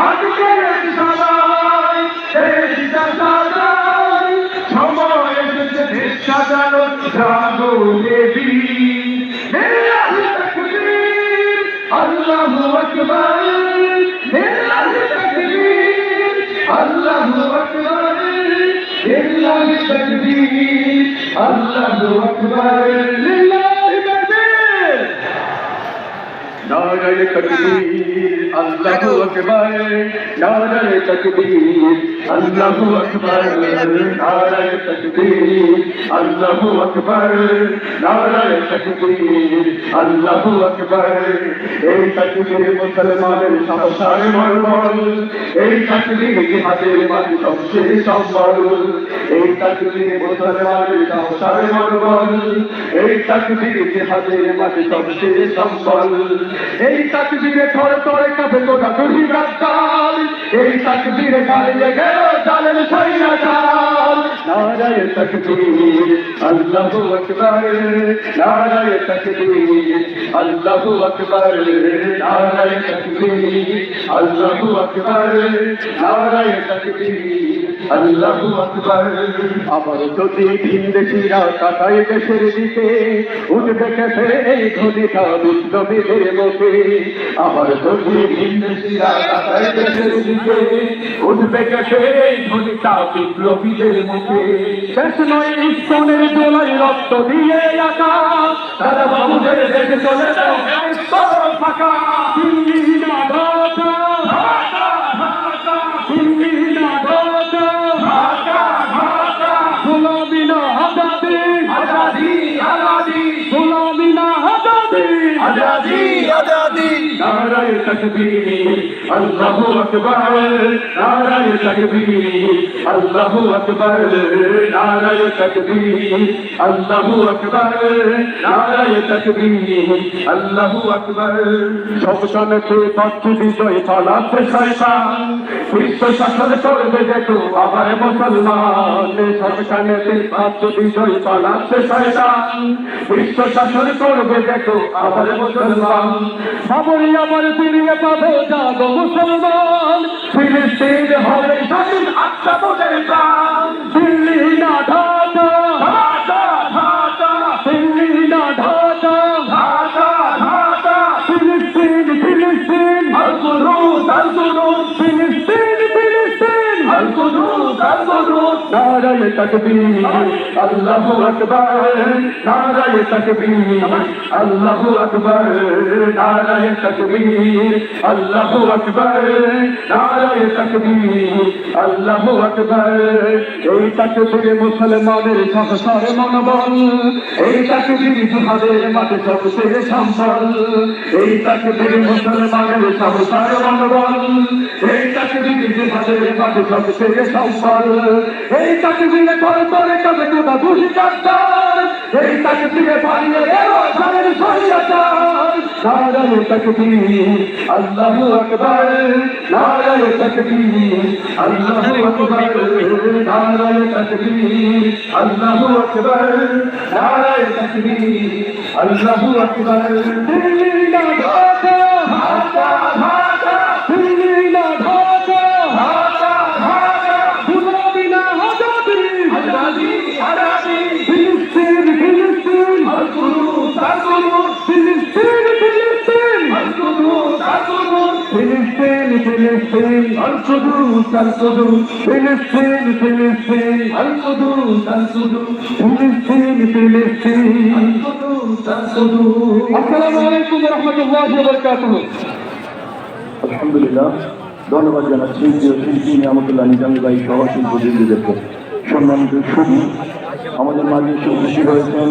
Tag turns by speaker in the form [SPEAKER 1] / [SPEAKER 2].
[SPEAKER 1] আজকে সবাই দেশটা সাজাই সময় এসেছে দেশ সাজানো জাগো দেবী আল্লাহু আকবার আল্লাহু আকবার লিল্লাহি তাকবীর আল্লাহু আল্লাহু আকবার, নারায় তকবীর, আল্লাহু আকবার, নারায় তকবীর, আল্লাহু আকবার, নারায় তকবীর, আল্লাহু আকবার। এই তকবীর মুসলমানের সংসার মর্মল, এই তকবীর জিহাদের মাঝে সবচেয়ে সম্বল। এই তকবীর মুসলমানের সংসার মর্মল, এই তকবীর জিহাদের মাঝে সবচেয়ে সম্বল। এই তাকবীরে থরে থরে কাঁপে গোটা দুনিয়ার কাল এই তাকবীরে গালিয়ে গেল জালের সৈন্য চাল নারায় তাকবীর, আল্লাহু আকবার। নারায় তাকবীর, আল্লাহু আকবার। নারায় তাকবীর, আল্লাহু আকবার। নারায় তাকবীর। আবার যদি ভিনদেশিরা কাটাই দেশের দিকে, উঠবে কেসে এই ধ্বনিটা বিপ্লবীদের মুখে। আবার যদি ভিনদেশিরা কাটাই দেশের দিকে, উঠবে কেসে এই ধ্বনিটা বিপ্লবীদের মুখে। শেষ নয় ইস্কনের দোলাই রক্ত দিয়ে আকা। তারা বাবুদের দেশে চলে যাও ফাঁকা। দিল্লি না আজাদি আজাদি আজাদি। নারায় তকবীর, আল্লাহু আকবার নারায় তকবীর, আল্লাহু আকবার নারায় তকবীর, আল্লাহু আকবার নারায় তকবীর, আল্লাহু আকবার। সব সনতে পাচ্ছি বিজয় পালাতে শয়তান, বিশ্ব শাসন করবে দেখো আবার মুসলমান। সব সনতে পাচ্ছি বিজয় পালাতে শয়তান, বিশ্ব শাসন করবে দেখো আবার মুসলমান সবই আবার ফিরিয়ে পাবে জাগো মুসলমান। ফিলিস্তিন হবে স্বাধীন আত্মা নারায়ে তাকবীর, আল্লাহু আকবার, নারায়ে তাকবীর, আল্লাহু আকবার, নারায়ে তাকবীর, আল্লাহু আকবার, নারায়ে তাকবীর, আল্লাহু আকবার। এই তাকবীর মুসলমানের সংসারে মনোবল, এই তাকবীর জিহাদের মাঝে সবচেয়ে সম্বল। এই তাকবীর মুসলমানের সংসারে মনোবল, এই তাকবীর জিহাদের মাঝে সবচেয়ে সম্বল। এই তাকবীরে করে করে কবে কোথা খুশি কাটতার এই তাকবীরে বাড়িয়ে এলো ধানের সহিয়াচার নারায়ে তাকবীর আল্লাহু আকবার। নারায়ে তাকবীর আল্লাহু আকবার। নারায়ে তাকবীর আল্লাহু আকবার। নারায়ে তাকবীর আল্লাহু আকবার। দিল্লি না ফিলিস্তিন ফিলিস্তিন আল-কুদুস আল-কুদুস ফিলিস্তিন ফিলিস্তিন আল-কুদুস আল-কুদুস ফিলিস্তিন ফিলিস্তিন আল-কুদুস আল-কুদুস আসসালামু আলাইকুম ওয়া রাহমাতুল্লাহি ওয়া বারাকাতুহু।
[SPEAKER 2] আলহামদুলিল্লাহ, ধন্যবাদ জানাচ্ছি শিল্পী নিয়ামতুল্লাহ নিজামী ভাই সহ শিল্পীদেরকে সম্মানিত আমাদের মাঝে এসে উপস্থিত হয়েছেন